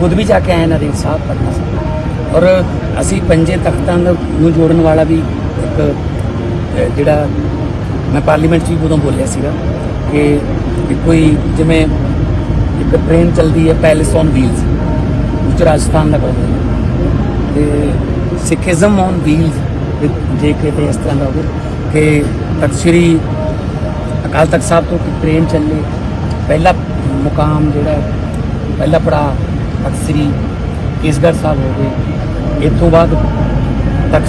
ਖੁਦ ਵੀ ਜਾ ਕੇ ਆਏ ਨਦੀਨ ਸਾਹਿਬ ਪਟਨਾ ਸਾਹਿਬ ਔਰ ਅਸੀਂ ਪੰਜੇ ਤਖਤਾਂ ਨੂੰ ਜੋੜਨ ਵਾਲਾ ਵੀ ਇੱਕ ਜਿਹੜਾ ਮੈਂ ਪਾਰਲੀਮੈਂਟ 'ਚ ਵੀ ਉਦੋਂ ਬੋਲਿਆ ਸੀਗਾ ਕਿ ਵੀ ਕੋਈ ਜਿਵੇਂ ਇੱਕ ਟ੍ਰੇਨ ਚੱਲਦੀ ਹੈ ਪੈਲੇਸ ਔਨ ਵੀਲਸ ਉੱਚ ਰਾਜਸਥਾਨ ਦਾ ਕਹਿੰਦੇ ਨੇ ਤੇ ਸਿੱਖੀਜ਼ਮ ਔਨ ਵੀਲਸ ਜੇ ਕਿਤੇ ਇਸ ਤਰ੍ਹਾਂ ਦਾ ਹੋਵੇ ਕਿ ਤਖਤ ਸ੍ਰੀ ਅਕਾਲ ਤਖਤ ਸਾਹਿਬ ਤੋਂ ਇੱਕ ਟ੍ਰੇਨ ਚੱਲੇ, ਪਹਿਲਾ ਮੁਕਾਮ ਜਿਹੜਾ ਪਹਿਲਾ ਪੜਾ ਤਖਤ ਕੇਸਗੜ੍ਹ ਸਾਹਿਬ ਹੋ ਗਏ। ਇਸ ਤੋਂ ਬਾਅਦ ਤਖਤ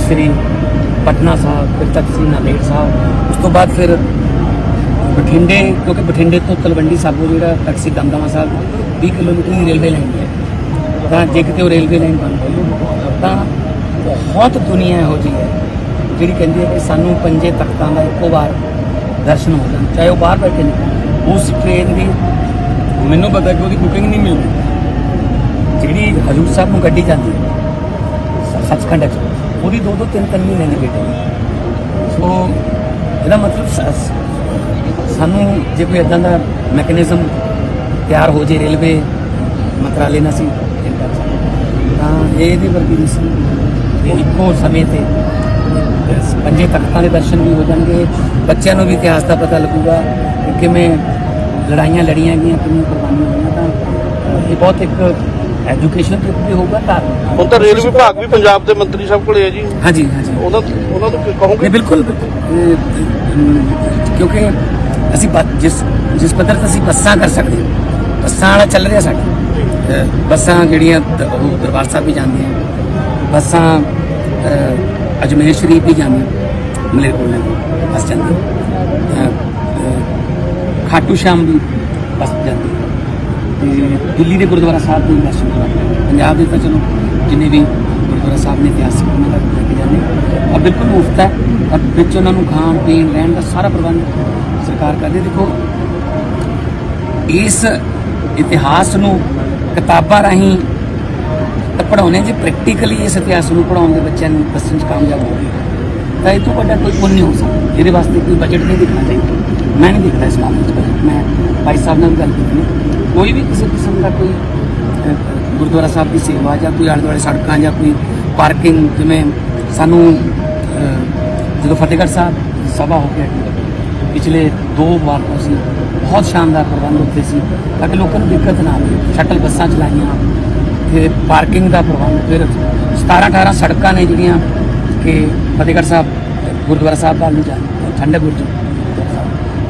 ਪਟਨਾ ਸਾਹਿਬ, ਫਿਰ ਤਖਤ ਸ੍ਰੀ ਨਾਂਦੇੜ ਸਾਹਿਬ। ਉਸ ਤੋਂ ਬਾਅਦ ਫਿਰ ਬਠਿੰਡੇ, ਕਿਉਂਕਿ ਬਠਿੰਡੇ ਤੋਂ ਤਲਵੰਡੀ ਸਾਬੋ ਜਿਹੜਾ ਤਖਤ ਦਮਦਮਾ ਸਾਹਿਬ 20 ਕਿਲੋਮੀਟਰ ਦੀ ਰੇਲਵੇ ਲਾਈਨ ਹੈ। ਤਾਂ ਜੇ ਕਿਤੇ ਉਹ ਰੇਲਵੇ ਲਾਈਨ ਬਣ ਗਈ, ਤਾਂ ਬਹੁਤ ਦੁਨੀਆ ਇਹੋ ਜਿਹੀ ਹੈ, ਜਿਹੜੀ ਕਹਿੰਦੀ ਹੈ ਕਿ ਸਾਨੂੰ ਪੰਜੇ ਤਖਤਾਂ ਦਾ ਇੱਕੋ ਵਾਰ ਦਰਸ਼ਨ ਹੋ ਜਾਣ, ਚਾਹੇ ਉਹ ਬਾਹਰ ਬੈਠੇ ਨੇ। ਉਸ ਟ੍ਰੇਨ ਦੀ ਮੈਨੂੰ ਪਤਾ ਕਿ ਉਹਦੀ ਬੁਕਿੰਗ ਨਹੀਂ ਮਿਲਦੀ। ਜਿਹੜੀ ਹਜੂਰ ਸਾਹਿਬ ਨੂੰ ਗੱਡੀ ਜਾਂਦੀ ਹੈ, ਸੱਚਖੰਡ 'ਚ ਉਹਦੀ ਦੋ ਦੋ ਤਿੰਨ ਤਿੰਨ ਮਹੀਨੇ ਦੀ ਵੇਟ ਹੈ। ਸੋ ਇਹਦਾ ਮਤਲਬ ਸਾਨੂੰ ਜੇ ਕੋਈ ਇਦਾਂ ਦਾ ਮੈਕੈਨਿਜ਼ਮ ਤਿਆਰ ਹੋ ਜੇ ਰੇਲਵੇ ਮੰਤਰਾਲੇ ਨਾਲ ਸੀ ਤਾਂ ਇਹ ਇਹਦੀ ਵਰਗੀ ਨਹੀਂ ਇੱਕੋ ਸਮੇਂ ਤੇ ਪੰਜੇ ਤਖਤਾਂ ਦੇ ਦਰਸ਼ਨ ਵੀ ਹੋ ਜਾਣਗੇ। ਬੱਚਿਆਂ ਨੂੰ ਵੀ ਇਤਿਹਾਸ ਦਾ ਪਤਾ ਲੱਗੂਗਾ ਕਿ ਕਿਵੇਂ ਲੜਾਈਆਂ ਲੜੀਆਂ ਗਈਆਂ ਕਿਵੇਂ ਕੁਰਬਾਨੀਆਂ ਹੋਈਆਂ ਤਾਂ ਇਹ ਬਹੁਤ ਇੱਕ ਐਜੂਕੇਸ਼ਨ ਟ੍ਰਿਪ ਵੀ ਹੋਊਗਾ ਧਾਰਮਿਕ ਹੁਣ ਤਾਂ ਰੇਲ ਵਿਭਾਗ ਵੀ ਪੰਜਾਬ ਦੇ ਮੰਤਰੀ ਸਾਹਿਬ ਕੋਲੇ ਹੈ ਜੀ। ਹਾਂਜੀ ਹਾਂਜੀ। ਉਹਨਾਂ ਉਹਨਾਂ ਨੂੰ ਕਹੋਗੇ? ਨਹੀਂ ਬਿਲਕੁਲ ਬਿਲਕੁਲ। ਇਹ, ਅਮ, ਕਿਉਂਕਿ ਅਸੀਂ ਜਿਸ ਜਿਸ ਪੱਧਰ ਤੇ ਅਸੀਂ ਬੱਸਾਂ ਕਰ ਸਕਦੇ ਹਾਂ, ਬੱਸਾਂ ਵਾਲਾ ਚੱਲ ਰਿਹਾ ਸਾਡਾ। ਬੱਸਾਂ ਜਿਹੜੀਆਂ ਦ- ਉਹ ਦਰਬਾਰ ਸਾਹਿਬ ਵੀ ਜਾਂਦੀਆਂ ਬੱਸਾਂ ਅਜਮੇਰ ਸ਼ਰੀਫ ਵੀ ਜਾਂਦੀਆਂ ਮਲੇਰਕੋਟਲੇ ਦੀ ਬੱਸ ਜਾਂਦੀ। ਖਾਟੂ ਸ਼ਾਮ ਦੀ ਬੱਸ ਜਾਂਦੀ। ਤੇ ਦਿੱਲੀ ਦੇ ਗੁਰਦੁਆਰਾ ਸਾਹਿਬ ਦੇ ਦਰਸ਼ਨ ਕਰਾਂਗੇ ਪੰਜਾਬ ਦੇ ਤਾਂ ਚਲੋ, ਜਿੰਨੇ ਵੀ ਗੁਰਦੁਆਰਾ ਸਾਹਿਬ ਨੇ ਇਤਿਹਾਸਿਕ ਉਹਨਾਂ ਦਾ ਲੈ ਕੇ ਜਾਂਦੇ। ਔਰ ਬਿਲਕੁਲ ਮੁਫਤ ਹੈ। ਔਰ ਵਿੱਚ ਉਹਨਾਂ ਨੂੰ ਖਾਣ, ਪੀਣ, ਰਹਿਣ ਦਾ ਸਾਰਾ ਪ੍ਰਬੰਧ ਸਰਕਾਰ ਕਰਦੀ ਦੇਖੋ, ਇਸ ਇਤਿਹਾਸ ਨੂੰ ਕਿਤਾਬਾਂ ਰਾਹੀਂ ਤਾਂ ਪੜਾਉਣੇ ਜੇ। ਪ੍ਰੈਕਟੀਕਲੀ ਇਸ ਇਤਿਹਾਸ ਨੂੰ ਪੜਾਉਣ ਦੇ ਬੱਚਿਆਂ ਨੂੰ ਦੱਸਣ 'ਚ ਕਾਮਯਾਬ ਹੋਵੇ ਤਾਂ ਇਹ ਤੋਂ ਵੱਡਾ ਕੋਈ ਪੁੰਨ ਨਹੀਂ ਹੋ ਸਕਦਾ। ਇਹਦੇ ਵਾਸਤੇ ਕੋਈ ਬਜਟ ਨਹੀਂ ਦਿਖਣਾ ਚਾਹੀਦਾ। ਮੈਂ ਨਹੀਂ ਦਿਖਦਾ ਇਸ ਮਾਮਲੇ 'ਚ। ਮੈਂ ਭਾਈ ਸਾਹਿਬ ਨਾਲ ਵੀ ਗੱਲ ਕੀਤੀ ਕੋਈ ਵੀ ਕਿਸੇ ਕਿਸਮ ਦਾ ਕੋਈ ਗੁਰਦੁਆਰਾ ਸਾਹਿਬ ਦੀ ਸੇਵਾ ਜਾਂ ਕੋਈ ਆਲੇ ਦੁਆਲੇ ਸੜਕਾਂ ਜਾਂ ਕੋਈ ਪਾਰਕਿੰਗ, ਜਿਵੇਂ ਸਾਨੂੰ ਜਦੋਂ ਫਤਿਹਗੜ੍ਹ ਸਾਹਿਬ ਸਭਾ ਹੋ ਕੇ ਪਿਛਲੇ ਦੋ ਵਾਰ ਤੋਂ ਸੀ ਬਹੁਤ ਸ਼ਾਨਦਾਰ ਪ੍ਰਬੰਧ ਉੱਥੇ ਸੀ। ਤਾਂ ਕਿ ਲੋਕਾਂ ਨੂੰ ਦਿੱਕਤ ਨਾ ਆਵੇ। ਸ਼ਟਲ ਬੱਸਾਂ ਚਲਾਈਆਂ ਤੇ ਪਾਰਕਿੰਗ ਦਾ ਪ੍ਰਬੰਧ, ਫਿਰ 17 18 ਸੜਕਾਂ ਨੇ ਜਿਹੜੀਆਂ ਕਿ ਫਤਿਹਗੜ੍ਹ ਸਾਹਿਬ, ਗੁਰਦੁਆਰਾ ਸਾਹਿਬ ਵੱਲ ਨੂੰ ਜਾਂਦੀਆਂ ਠੰਡੇ ਬੁਰਜ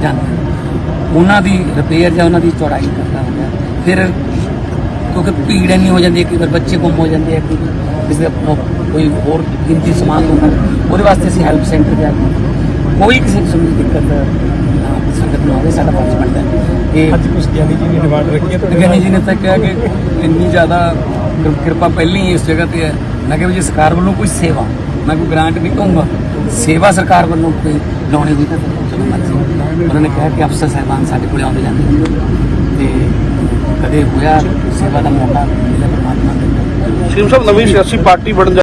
ਜਾਂਦੀਆਂ ਉਹਨਾਂ ਦੀ ਰਿਪੇਅਰ ਜਾਂ ਉਹਨਾਂ ਦੀ ਚੌੜਾਈ ਕਰਦਾ ਹੁੰਦਾ ਫਿਰ ਕਿਉਂਕਿ ਭੀੜ ਇੰਨੀ ਹੋ ਜਾਂਦੀ ਕਿ ਵਾਰ ਬੱਚੇ ਗੁੰਮ ਹੋ ਜਾਂਦੇ ਆ ਕੋਈ ਕਿਸੇ ਕੋਈ ਹੋਰ ਕੀਮਤੀ ਸਮਾਨ ਹੁੰਦਾ ਉਹਦੇ ਵਾਸਤੇ ਅਸੀਂ ਹੈਲਪ ਸੈਂਟਰ ਜਾ ਕੇ ਕੋਈ ਕਿਸੇ ਕਿਸਮ ਦੀ ਦਿੱਕਤ ਨਾ ਸੰਗਤ ਨੂੰ ਆਵੇ ਸਾਡਾ ਫਰਜ਼ ਬਣਦਾ ਕਿ ਅੱਜ ਕੁਛ ਗਿਆਨੀ ਜੀ ਨੇ ਡਿਮਾਂਡ ਰੱਖੀ ਹੈ ਤੁਹਾਡੇ ਗਿਆਨੀ ਜੀ ਨੇ ਤਾਂ ਕਿਹਾ ਕਿ ਇੰਨੀ ਜ਼ਿਆਦਾ ਕਿਰ- ਕਿਰਪਾ ਪਹਿਲਾਂ ਹੀ ਇਸ ਜਗ੍ਹਾ ਤੇ ਹੈ। ਮੈਂ ਕਿਹਾ ਜੇ ਸਰਕਾਰ ਵੱਲੋਂ ਕੋਈ ਸੇਵਾ ਮੈਂ ਕੋਈ ਗ੍ਰਾਂਟ ਨਹੀਂ ਕਹੂੰਗਾ ਸੇਵਾ ਸਰਕਾਰ ਵੱਲੋਂ ਕੋਈ ਲਾਉਣੀ ਹੋਈ ਤਾਂ ਚਲੋ ਮਰਜ਼ੀ। ਉਹਨਾਂ ਨੇ ਕਿਹਾ ਕਿ ਅਫਸਰ ਸਾਹਿਬਾਨ ਸਾਡੇ ਕੋਲ ਆਉਂਦੇ ਜਾਂਦੇ ਤੇ ਕਦੇ ਹੋਇਆ ਸੇਵਾ ਦਾ ਮੌਕਾ ਮਿਲਿਆ ਪਰਮਾਤਮਾ ਦੇ ਸ਼ਿਵ ਸਾਹਿਬ, ਨਵੀਂ ਸਿਆਸੀ ਪਾਰਟੀ ਬਣਨ ਜਾ